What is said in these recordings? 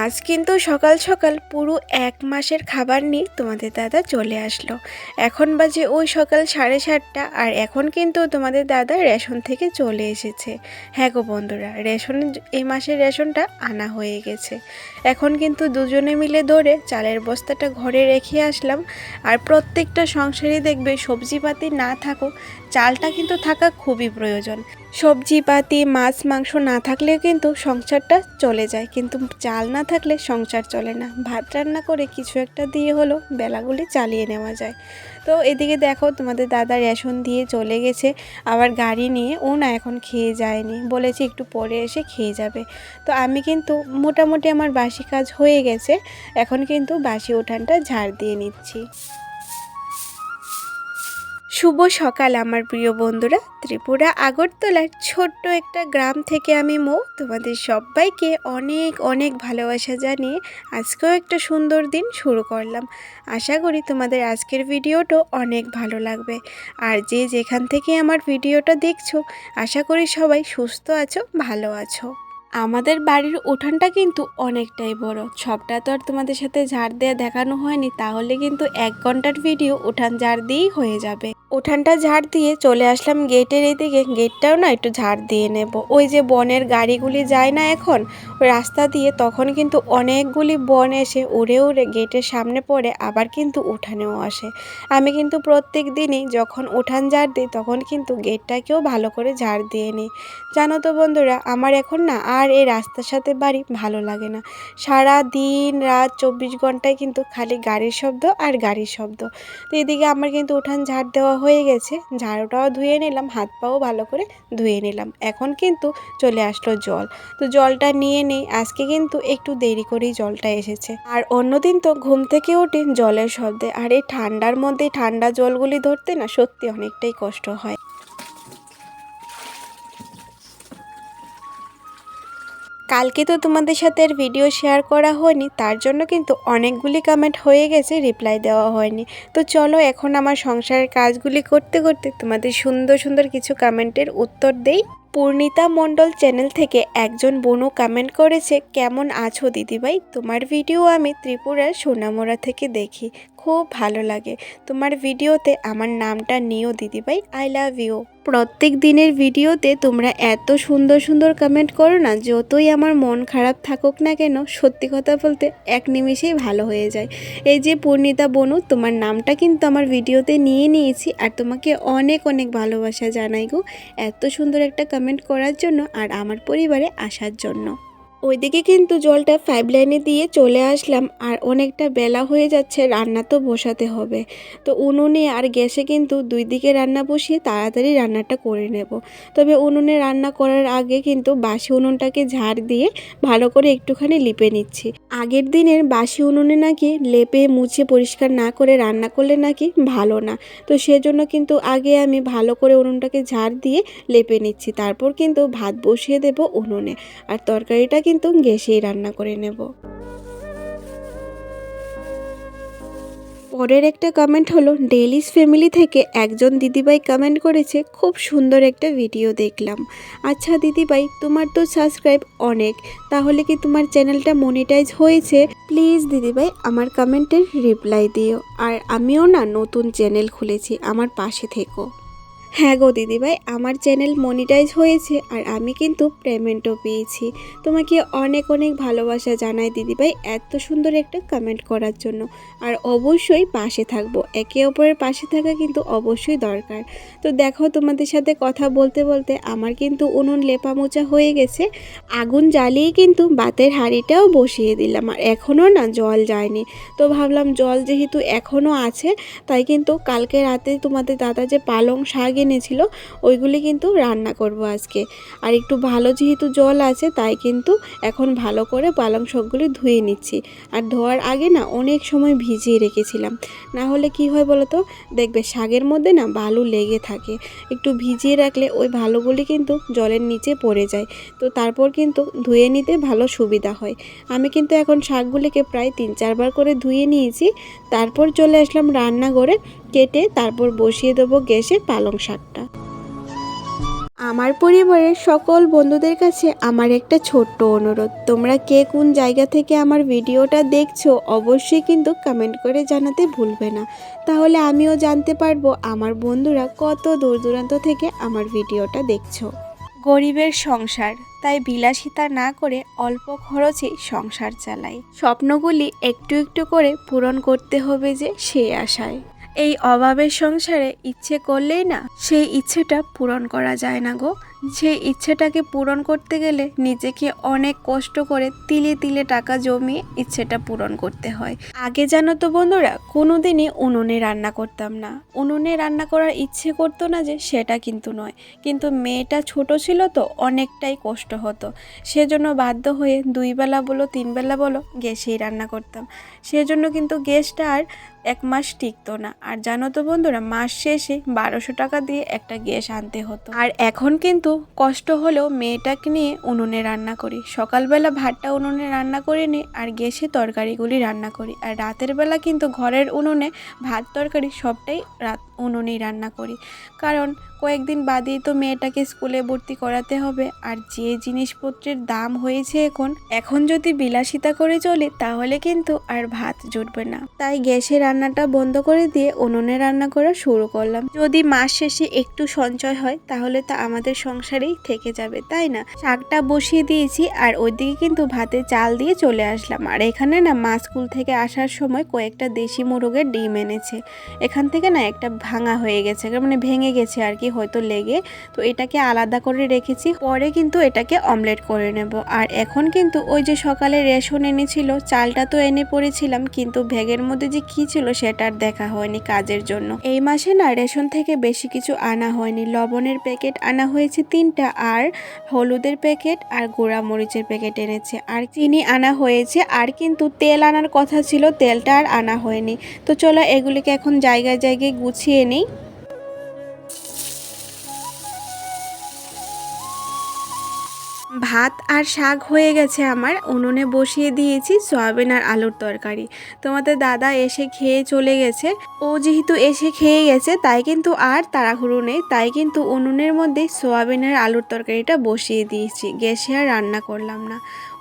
আজ কিন্তু সকাল সকাল পুরো এক মাসের খাবার নিয়ে তোমাদের দাদা চলে আসলো। এখন বাজে ওই সকাল সাড়ে সাতটা আর এখন কিন্তু তোমাদের দাদা রেশন থেকে চলে এসেছে। হ্যাঁ গো বন্ধুরা, রেশন এই মাসের রেশনটা আনা হয়ে গেছে। এখন কিন্তু দুজনে মিলে ধরে চালের বস্তাটা ঘরে রেখে আসলাম আর প্রত্যেকটা সংসারই দেখবে সবজিপাতি না থাকুক, চালটা কিন্তু থাকা খুবই প্রয়োজন। সবজিপাতি মাছ, মাংস না থাকলেও কিন্তু সংসারটা চলে যায়। কিন্তু চাল না থাকলে সংসার চলে না। ভাত রান্না করে কিছু একটা দিয়ে হলো বেলাগুলি চালিয়ে নেওয়া যায়। তো এদিকে দেখো তোমাদের দাদা রেশন দিয়ে চলে গেছে। আবার গাড়ি নিয়ে ও না এখন খেয়ে যায়নি। বলেছে একটু পরে এসে খেয়ে যাবে। তো আমি কিন্তু মোটামুটি আমার বাসি কাজ হয়ে গেছে। এখন কিন্তু বাসি উঠানটা ঝাড় দিয়ে নিচ্ছি। শুভ সকাল, আমার প্রিয় বন্ধুরা। ত্রিপুরা, আগরতলার ছোট্ট একটা গ্রাম থেকে আমি মো। তোমাদের সবাইকে অনেক অনেক ভালোবাসা জানিয়ে আজকেও একটা সুন্দর দিন শুরু করলাম। আশা করি তোমাদের আজকের ভিডিওটাও অনেক ভালো লাগবে। আর যে যেখান থেকে আমার ভিডিওটা দেখছ, আশা করি সবাই সুস্থ আছো, ভালো আছো। আমাদের বাড়ির উঠানটা কিন্তু অনেকটাই বড়। সবটা তো আর তোমাদের সাথে ঝাড় দেওয়া দেখানো হয়নি, তাহলে কিন্তু এক ঘণ্টার ভিডিও উঠান ঝাড় দিয়েই হয়ে যাবে। উঠানটা ঝাড় দিয়ে চলে আসলাম গেটের এদিকে। গেটটাও না একটু ঝাড় দিয়ে নেব। ওই যে বনের গাড়িগুলি যায় না এখন, রাস্তা দিয়ে তখন কিন্তু অনেকগুলি বন এসে উড়ে উড়ে গেটের সামনে পড়ে, আবার কিন্তু উঠানেও আসে। আমি কিন্তু প্রত্যেক দিনই যখন উঠান ঝাড় দিই, তখন কিন্তু গেটটাকেও ভালো করে ঝাড় দিয়ে নিই। জানো তো বন্ধুরা, আমার এখন না আর এই রাস্তার সাথে বাড়ি ভালো লাগে না। সারা দিন রাত চব্বিশ ঘন্টায় কিন্তু খালি গাড়ির শব্দ আর গাড়ির শব্দ। তো এদিকে আমার কিন্তু উঠান ঝাড় দেওয়া হয়ে গেছে। ঝাড়ুটাও ধুয়ে নিলাম, হাত পাও ভালো করে ধুয়ে নিলাম। এখন কিন্তু চলে আসলো জল। তো জলটা নিয়ে নেই। আজকে কিন্তু একটু দেরি করেই জলটা এসেছে। আর অন্যদিন তো ঘুম থেকে উঠে জলের শব্দে। আর এই ঠান্ডার মধ্যে ঠান্ডা জলগুলি ধরতে না সত্যি অনেকটাই কষ্ট হয়। কালকে তো তোমাদের সাথে আর ভিডিও শেয়ার করা হয়নি, তার জন্য কিন্তু অনেকগুলি কমেন্ট হয়ে গেছে রিপ্লাই দেওয়া হয়নি। তো চলো এখন আমার সংসারের কাজগুলি করতে করতে তোমাদের সুন্দর সুন্দর কিছু কমেন্টের উত্তর দেই। পূর্ণিতা মণ্ডল চ্যানেল থেকে একজন বোনু কমেন্ট করেছে, কেমন আছো দিদিভাই? তোমার ভিডিও আমি ত্রিপুরার সোনামোড়া থেকে দেখি। খুব ভালো লাগে। তোমার ভিডিওতে আমার নামটা নিও দিদিভাই আই লাভ ইউ প্রত্যেক দিনের ভিডিওতে তোমরা এত সুন্দর সুন্দর কমেন্ট করো না, যতই আমার মন খারাপ থাকুক না কেন, সত্যি কথা বলতে এক নিমিষেই ভালো হয়ে যায়। এই যে পূর্ণিতা বনু, তোমার নামটা কিন্তু আমার ভিডিওতে নিয়ে নিয়েছি আর তোমাকে অনেক অনেক ভালোবাসা জানাই গো, এত সুন্দর একটা কমেন্ট করার জন্য আর আমার পরিবারে আসার জন্য। ওইদিকে কিন্তু জলটা পাইপ লাইনে দিয়ে চলে আসলাম, আর অনেকটা বেলা হয়ে যাচ্ছে, রান্না তো বসাতে হবে। তো উনুনে আর গ্যাসে কিন্তু দুই দিকে রান্না বসিয়ে তাড়াতাড়ি রান্নাটা করে নেব। তবে উনুনে রান্না করার আগে কিন্তু বাসি উনুনটাকে ঝাড় দিয়ে ভালো করে একটুখানি লিপে নিচ্ছি। আগের দিনের বাসি উনুনে নাকি লেপে মুছে পরিষ্কার না করে রান্না করলে নাকি ভালো না। তো সেজন্য কিন্তু আগে আমি ভালো করে উনুনটাকে ঝাড় দিয়ে লেপে নিচ্ছি, তারপর কিন্তু ভাত বসিয়ে দেব উনুনে। আর তরকারিটা কিন্তু গ্যাসেই রান্না করে নেব। পরের একটা কমেন্ট হলো ডেলিস ফ্যামিলি থেকে একজন দিদিভাই কমেন্ট করেছে, খুব সুন্দর একটা ভিডিও দেখলাম। আচ্ছা দিদিভাই, তোমার তো সাবস্ক্রাইব অনেক, তাহলে কি তোমার চ্যানেলটা মনিটাইজ হয়েছে? প্লিজ দিদিভাই, আমার কমেন্টের রিপ্লাই দিও। আর আমিও না নতুন চ্যানেল খুলেছি, আমার পাশে থেকো। হ্যাঁ গো দিদিভাই, আমার চ্যানেল মনিটাইজ হয়েছে আর আমি কিন্তু পেমেন্টও পেয়েছি। তোমাকে অনেক অনেক ভালোবাসা জানাই দিদিভাই এত সুন্দর একটা কমেন্ট করার জন্য। আর অবশ্যই পাশে থাকব, একে অপরের পাশে থাকা কিন্তু অবশ্যই দরকার। তো দেখো তোমাদের সাথে কথা বলতে বলতে আমার কিন্তু উনুন লেপা মোচা হয়ে গেছে, আগুন জ্বালিয়ে কিন্তু বাতের হাঁড়িটাও বসিয়ে দিলাম আর এখনও না জল যায়নি। তো ভাবলাম জল যেহেতু এখনও আছে, তাই কিন্তু কালকে রাতে তোমাদের দাদা যে পালং শাক এনেছিল, ওইগুলি কিন্তু রান্না করব আজকে। আর একটু ভালো যেহেতু জল আছে, তাই কিন্তু এখন ভালো করে পালং শাকগুলি ধুয়ে নিচ্ছি। আর ধোয়ার আগে না অনেক সময় ভিজিয়ে রেখেছিলাম। না হলে কি হয় বলো তো দেখবে শাকের মধ্যে না বালু লেগে থাকে। একটু ভিজিয়ে রাখলে ওই ভালোগুলি কিন্তু জলের নিচে পড়ে যায়। তো তারপর কিন্তু ধুয়ে নিতে ভালো সুবিধা হয়। আমি কিন্তু এখন শাকগুলিকে প্রায় তিন চারবার করে ধুয়ে নিয়েছি। তারপর চলে আসলাম রান্নাঘরে। কেটে তারপর বসিয়ে দেবো গ্যাসে পালং শাকটা। আমার পরিবারের সকল বন্ধুদের কাছে আমার একটা ছোট্ট অনুরোধ। তোমরা কে কোন জায়গা থেকে আমার ভিডিওটা দেখছ অবশ্যই কিন্তু কমেন্ট করে জানাতে ভুলবে না। তাহলে আমিও জানতে পারব আমার বন্ধুরা কত দূর দূরান্ত থেকে আমার ভিডিওটা দেখছ। গরিবের সংসার, তাই বিলাসিতা না করে অল্প খরচেই সংসার চালাই। স্বপ্নগুলি একটু একটু করে পূরণ করতে হবে যে সেই আশায়। এই অভাবের সংসারে ইচ্ছে করলেই না সেই ইচ্ছেটা পূরণ করা যায় না গো। সেই ইচ্ছেটাকে পূরণ করতে গেলে নিজেকে অনেক কষ্ট করে তিলে তিলে টাকা জমিয়ে ইচ্ছেটা পূরণ করতে হয়। আগে জানো তো বন্ধুরা, কোনোদিনই উনুনে রান্না করতাম না। উনুনে রান্না করার ইচ্ছে করতো না যে সেটা কিন্তু নয়। কিন্তু মেয়েটা ছোট ছিল তো অনেকটাই কষ্ট হতো। সেজন্য বাধ্য হয়ে দুই বেলা বলো তিন বেলা বলো, গ্যাসেই রান্না করতাম। সেজন্য কিন্তু গ্যাসটা আর এক মাস টিকতো না। আর জানো তো বন্ধুরা, মাস শেষে বারোশো টাকা দিয়ে একটা গ্যাস আনতে হতো। আর এখন কিন্তু কষ্ট হলেও মেয়েটাকে নিয়ে উনুনে রান্না করি। সকালবেলা ভাতটা উনুনে রান্না করে নিই আর গ্যাসে তরকারিগুলি রান্না করি। আর রাতের বেলা কিন্তু ঘরের উনুনে ভাত তরকারি সবটাই রাত উনুনেই রান্না করি। কারণ কয়েকদিন বাদেই তো মেয়েটাকে স্কুলে ভর্তি করাতে হবে। আর যে জিনিসপত্রের দাম হয়েছে এখন এখন যদি বিলাসিতা করে চলে, তাহলে কিন্তু আর ভাত জুটবে না। তাই গ্যাসে রান্নাটা বন্ধ করে দিয়ে উনুনে রান্না করা শুরু করলাম। যদি মাস শেষে একটু সঞ্চয় হয়, তাহলে তা আমাদের সংসারেই থেকে যাবে, তাই না? শাকটা বসিয়ে দিয়েছি আর ওইদিকে কিন্তু ভাতে চাল দিয়ে চলে আসলাম। আর এখানে না, মা স্কুল থেকে আসার সময় কয়েকটা দেশি মুরগের ডিম এনেছে। এখান থেকে না, একটা ভাঙা হয়ে গেছে মানে ভেঙে গেছে আর কি হয়তো লেগে। তো এটাকে আলাদা করে রেখেছি, পরে কিন্তু এটাকে অমলেট করে নেব। আর এখন কিন্তু ওই যে সকালে রেশন এনেছিল, চালটা তো এনে পড়েছিলাম, কিন্তু ব্যাগের মধ্যে যে কি ছিল সেটা আর দেখা হয়নি কাজের জন্য। এই মাসে না রেশন থেকে বেশি কিছু আনা হয়নি, লবণের প্যাকেট আনা হয়েছে তিনটা, আর হলুদের প্যাকেট আর গোড়া মরিচের প্যাকেট এনেছে। আর চিনি আনা হয়েছে, আর কিন্তু তেল আনার কথা ছিল, তেলটা আর আনা হয়নি। তো চলো এগুলিকে এখন জায়গায় জায়গায় গুছিয়ে নিই। ভাত আর শাক হয়ে গেছে আমার। উনুনে বসিয়ে দিয়েছি সয়াবিন আর আলুর তরকারি। তোমাদের দাদা এসে খেয়ে চলে গেছে। ও যেহেতু এসে খেয়ে গেছে, তাই কিন্তু আর তাড়াহুড়ো নেই। তাই কিন্তু উনুনের মধ্যে সয়াবিন আর আলুর তরকারিটা বসিয়ে দিয়েছি। গ্যাসে আর রান্না করলাম না।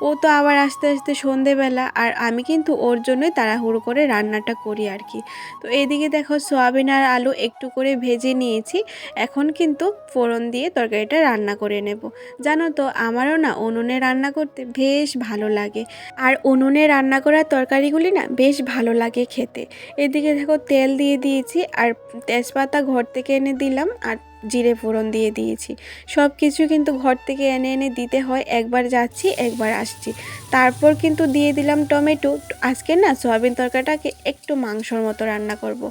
ও তো আবার আস্তে আস্তে সন্ধেবেলা, আর আমি কিন্তু ওর জন্যই তাড়াহুড়ো করে রান্নাটা করি আর কি। তো এইদিকে দেখো সয়াবিন আর আলু একটু করে ভেজে নিয়েছি, এখন কিন্তু ফোড়ন দিয়ে তরকারিটা রান্না করে নেব। জানো তো, আমারও না উনুনে রান্না করতে বেশ ভালো লাগে, আর উনুনে রান্না করা তরকারিগুলি না বেশ ভালো লাগে খেতে। এদিকে দেখো তেল দিয়ে দিয়েছি, আর তেজপাতা ঘর থেকে এনে দিলাম, আর জিরে ফোড়ন দিয়ে দিয়েছি। সব কিছু কিন্তু ঘর থেকে এনে এনে দিতে হয়, একবার যাচ্ছি, একবার আসছি। তারপর কিন্তু দিয়ে দিলাম টমেটো। আজকে না সয়াবিন তরকারিটাকে একটু মাংসর মতো রান্না করব।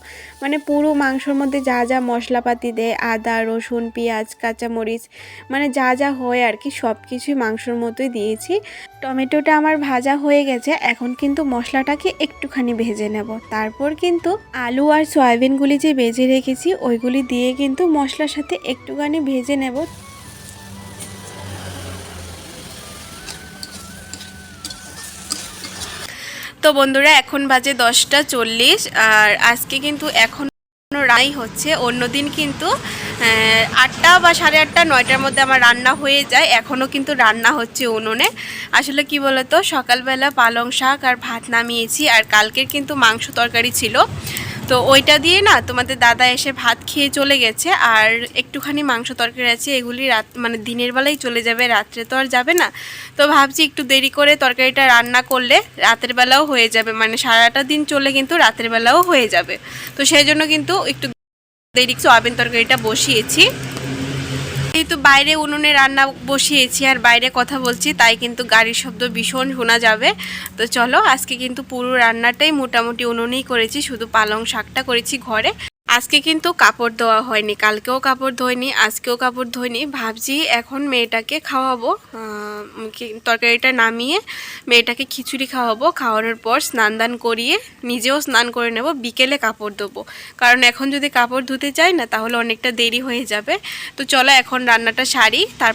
মানে পুরো মাংসর মধ্যে যা যা মশলাপাতি দেয়, আদা, রসুন, পেঁয়াজ, কাঁচামরিচ মানে যা যা হয় আর কি সব কিছুই মাংসর মতোই দিয়েছি। টমেটোটা আমার ভাজা হয়ে গেছে, এখন কিন্তু মশলাটাকে একটুখানি ভেজে নেব। তারপর কিন্তু আলু আর সয়াবিনগুলি যে ভেজে রেখেছি, ওইগুলি দিয়ে কিন্তু মশলার সাথে একটুখানি ভেজে নেব। তো বন্ধুরা, এখন বাজে দশটা চল্লিশ, আর আজকে কিন্তু এখন রাই হচ্ছে। অন্যদিন কিন্তু আটটা বা সাড়ে আটটা, নয়টার মধ্যে আমার রান্না হয়ে যায়। এখনও কিন্তু রান্না হচ্ছে উনুনে। আসলে কি বলতো, সকালবেলা পালং শাক আর ভাত নামিয়েছি, আর কালকের কিন্তু মাংস তরকারি ছিল। তো ওইটা দিয়ে না তোমাদের দাদা এসে ভাত খেয়ে চলে গেছে, আর একটুখানি মাংস তরকারি আছে, এগুলি রাত মানে দিনের বেলায় চলে যাবে, রাত্রে তো আর যাবে না। তো ভাবছি একটু দেরি করে তরকারিটা রান্না করলে রাতের বেলাও হয়ে যাবে মানে সারাটা দিন চলে কিন্তু রাতের বেলাও হয়ে যাবে। তো সেই জন্য কিন্তু একটু দেরি সয়াবিন তরকারিটা বসিয়েছি। যেহেতু বাইরে উনুনে রান্না বসিয়েছি আর বাইরে কথা বলছি, তাই কিন্তু গাড়ির শব্দ ভীষণ শোনা যাবে। তো চলো, আজকে কিন্তু পুরো রান্নাটাই মোটামুটি উনুনেই করেছি, শুধু পালং শাকটা করেছি ঘরে। আজকে কিন্তু কাপড় ধোয়া হয়নি, কালকেও কাপড় ধোয়নি, আজকেও কাপড় ধোয়নি। ভাবছি এখন মেয়েটাকে খাওয়াবো তরকারিটা নামিয়ে মেয়েটাকে খিচুড়ি খাওয়াবো, খাওয়ানোর পর স্নান দান করিয়ে নিজেও স্নান করে নেব, বিকেলে কাপড় দেবো কারণ এখন যদি কাপড় ধুতে চাই না, তাহলে অনেকটা দেরি হয়ে যাবে। তো চলো এখন রান্নাটা সারি, তার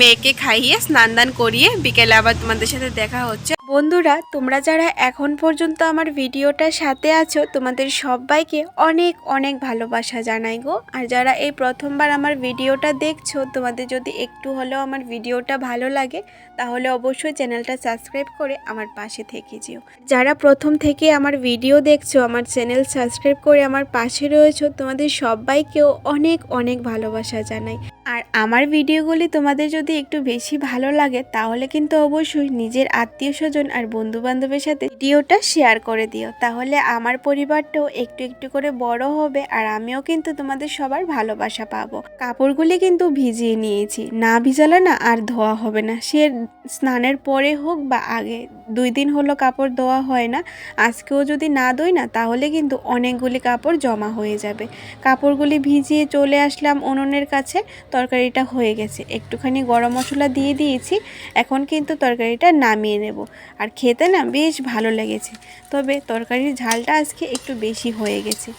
মেয়েকে খাইয়ে স্নান দান করিয়ে বিকেলে আবার তোমাদের সাথে দেখা হচ্ছে। বন্ধুরা, তোমরা যারা এখন পর্যন্ত আমার ভিডিওটার সাথে আছো, তোমাদের সবাইকে অনেক অনেক ভালোবাসা জানাই গো। আর যারা এই প্রথমবার আমার ভিডিওটা দেখছ, তোমাদের যদি একটু হলেও আমার ভিডিওটা ভালো লাগে, তাহলে অবশ্যই চ্যানেলটা সাবস্ক্রাইব করে আমার পাশে থেকে যেও। যারা প্রথম থেকে আমার ভিডিও দেখছ, আমার চ্যানেল সাবস্ক্রাইব করে আমার পাশে রয়েছো, তোমাদের সবাইকেও অনেক অনেক ভালোবাসা জানাই। আর আমার ভিডিওগুলি তোমাদের যদি একটু বেশি ভালো লাগে, তাহলে কিন্তু অবশ্যই নিজের আত্মীয় স্বজন আর বন্ধু বান্ধবের সাথে ভিডিওটা শেয়ার করে দিও। তাহলে আমার পরিবারটাও একটু একটু করে বড় হবে আর আমিও কিন্তু তোমাদের সবার ভালোবাসা পাবো। কাপড়গুলি কিন্তু ভিজিয়ে নিয়েছি। না ভিজালে না আর ধোয়া হবে না। সে স্নানের পরে হোক বা আগে, দুই দিন হলো কাপড় ধোয়া হয় না। আজকেও যদি না ধোই না, তাহলে কিন্তু অনেকগুলি কাপড় জমা হয়ে যাবে। কাপড়গুলি ভিজিয়ে চলে আসলাম উনুনের কাছে। তরকারিটা হয়ে গেছে। একটুখানি গরম মশলা দিয়ে দিয়েছি। এখন কিন্তু তরকারিটা নামিয়ে নেব। আর খেতে না বেশ ভালো লেগেছে। তবে তরকারির ঝালটা আজকে একটু বেশি হয়ে গেছে।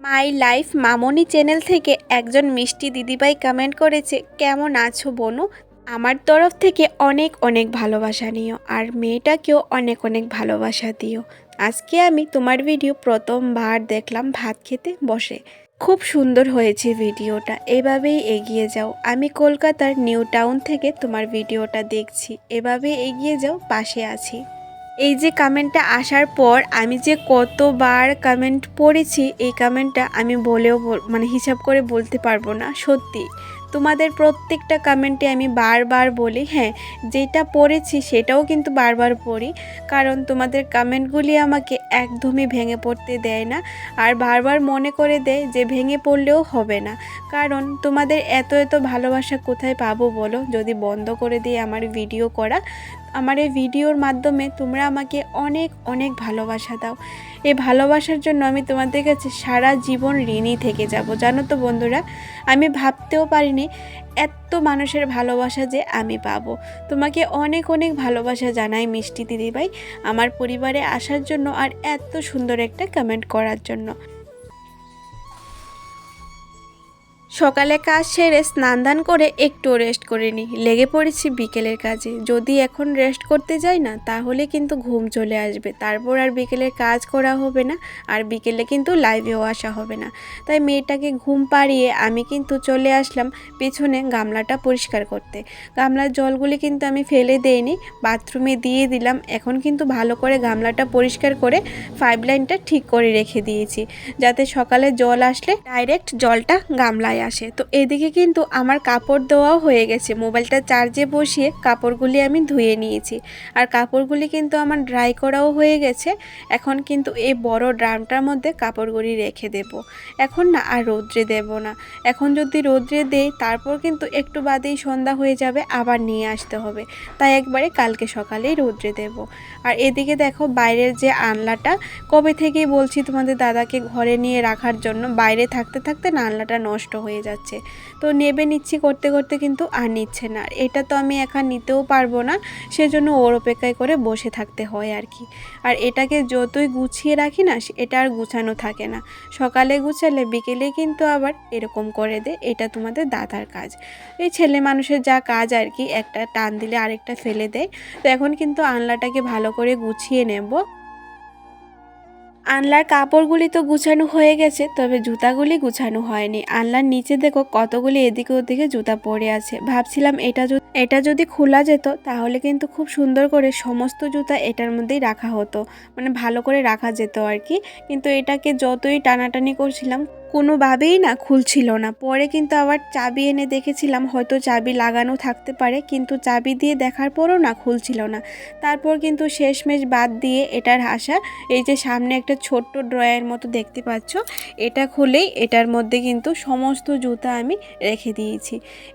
মাই লাইফ মামনি চ্যানেল থেকে একজন মিষ্টি দিদিভাই কমেন্ট করেছে, কেমন আছো বনু? আমার তরফ থেকে অনেক অনেক ভালোবাসা নিও আর মেয়েটাকেও অনেক অনেক ভালোবাসা দিও। আজকে আমি তোমার ভিডিও প্রথমবার দেখলাম ভাত খেতে বসে। খুব সুন্দর হয়েছে ভিডিওটা। এভাবেই এগিয়ে যাও। আমি কলকাতার নিউ টাউন থেকে তোমার ভিডিওটা দেখছি। এভাবে এগিয়ে যাও, পাশে আছি। এই যে কমেন্টটা আসার পর আমি যে কতবার কমেন্ট পড়েছি, এই কমেন্টটা আমি বলেও বল- মানে হিসাব করে বলতে পারব না, সত্যি। তোমাদের প্রত্যেকটা কমেন্টে আমি বারবার বলি হ্যাঁ যেটা পড়েছি সেটাও কিন্তু বারবার পড়ি, কারণ তোমাদের কমেন্টগুলি আমাকে একদমই ভেঙে পড়তে দেয় না, আর বারবার মনে করে দেয় যে ভেঙে পড়লেও হবে না। কারণ তোমাদের এত এত ভালোবাসা কোথায় পাবো বলো? যদি বন্ধ করে দিয়ে আমার ভিডিও করা, আমার এই ভিডিওর মাধ্যমে তোমরা আমাকে অনেক অনেক ভালোবাসা দাও। এই ভালোবাসার জন্য আমি তোমাদের কাছে সারা জীবন ঋণী থেকে যাব। জানো তো বন্ধুরা, আমি ভাবতেও পারিনি এত মানুষের ভালোবাসা যে আমি পাব। তোমাকে অনেক অনেক ভালোবাসা জানাই মিষ্টি দিদিভাই, আমার পরিবারে আসার জন্য আর এত সুন্দর একটা কমেন্ট করার জন্য। সকালে কাজ সেরে স্নান দান করে একটু রেস্ট করে নিই। লেগে পড়েছি বিকেলের কাজে। যদি এখন রেস্ট করতে যাই না, তাহলে কিন্তু ঘুম চলে আসবে। তারপর আর বিকেলের কাজ করা হবে না, আর বিকেলে কিন্তু লাইভেও আসা হবে না। তাই মেয়েটাকে ঘুম পাড়িয়ে আমি কিন্তু চলে আসলাম পিছনে গামলাটা পরিষ্কার করতে। গামলার জলগুলি কিন্তু আমি ফেলে দেইনি বাথরুমে দিয়ে দিলাম। এখন কিন্তু ভালো করে গামলাটা পরিষ্কার করে পাইপ লাইনটা ঠিক করে রেখে দিয়েছি। যাতে সকালে জল আসলে ডাইরেক্ট জলটা গামলায় আসে। তো এদিকে কিন্তু আমার কাপড় দেওয়াও হয়ে গেছে। মোবাইলটা চার্জে বসিয়ে কাপড়গুলি আমি ধুয়ে নিয়েছি। আর কাপড়গুলি কিন্তু আমার ড্রাই করাও হয়ে গেছে। এখন কিন্তু এই বড় ড্রামটার মধ্যে কাপড়গুলি রেখে দেব। এখন না আর রৌদ্রে দেব না। এখন যদি রৌদ্রে দেই, তারপর কিন্তু একটু বাদেই সন্ধ্যা হয়ে যাবে, আবার নিয়ে আসতে হবে। তাই একবারে কালকে সকালেই রৌদ্রে দেব। আর এদিকে দেখো বাইরের যে আনলাটা কবে থেকেই বলছি তোমাদের দাদাকে ঘরে নিয়ে রাখার জন্য, বাইরে থাকতে থাকতে না আনলাটা নষ্ট হয়ে যাচ্ছে। তো নেবে নিচ্ছি করতে করতে কিন্তু আর নিচ্ছে না। এটা তো আমি একা নিতেও পারব না, সেজন্য ওর অপেক্ষায় করে বসে থাকতে হয় আর কি। আর এটাকে যতই গুছিয়ে রাখি না এটা আর গুছানো থাকে না। সকালে গুছালে, বিকেলে কিন্তু আবার এরকম করে দে, এটা তোমাদের দাদার কাজ। এই ছেলে মানুষের যা কাজ আর কি, একটা টান দিলে আরেকটা ফেলে দেয়। তো এখন কিন্তু আনলাটাকে ভালো করে গুছিয়ে নেব। আনলার কাপড়গুলি তো গুছানো হয়ে গেছে, তবে জুতাগুলি গুছানো হয়নি। আনলার নিচে দেখো কতগুলি এদিকে ওদিকে জুতা পড়ে আছে। ভাবছিলাম এটা এটা যদি খোলা যেত, তাহলে কিন্তু খুব সুন্দর করে সমস্ত জুতা এটার মধ্যেই রাখা হতো। মানে ভালো করে রাখা যেত আর কি। কিন্তু এটাকে যতই টানাটানি করছিলাম কোনোভাবেই না খুলছিল না। পরে কিন্তু আবার চাবি এনে দেখেছিলাম, হয়তো চাবি লাগানো থাকতে পারে, কিন্তু চাবি দিয়ে দেখার পরও না খুলছিল না। তারপর কিন্তু শেষমেশ বাদ দিয়ে এটার হাসা এই যে সামনে একটা ছোট্ট ড্রয়ের মতো দেখতে পাচ্ছ, এটা খুলেই এটার মধ্যে কিন্তু সমস্ত জুতা আমি রেখে দিয়েছি।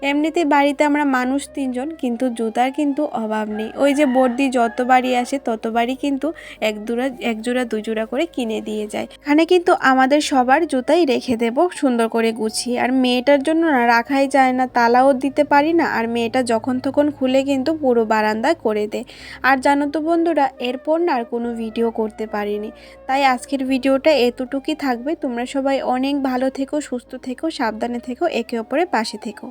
এমনিতে বাড়িতে আমরা মানুষ তিনজন, কিন্তু জুতার কিন্তু অভাব নেই। ওই যে বর্দি যতবারই আসে, ততবারই কিন্তু এক দুরা এক জোড়া দু জোড়া করে কিনে দিয়ে যায়। এখানে কিন্তু আমাদের সবার জুতাই রেখে দেব সুন্দর করে গুছিয়ে। আর মেয়েটার জন্য না রাখাই যায় না, তালাও দিতে পারি না। আর মেয়েটা যখন তখন খুলে কিন্তু পুরো বারান্দা করে দেয় আর জানো তো বন্ধুরা, এরপর না আর কোনো ভিডিও করতে পারিনি। তাই আজকের ভিডিওটা এতটুকুই থাকবে। তোমরা সবাই অনেক ভালো থেকো, সুস্থ থেকো, সাবধানে থেকো, একে অপরের পাশে থেকো।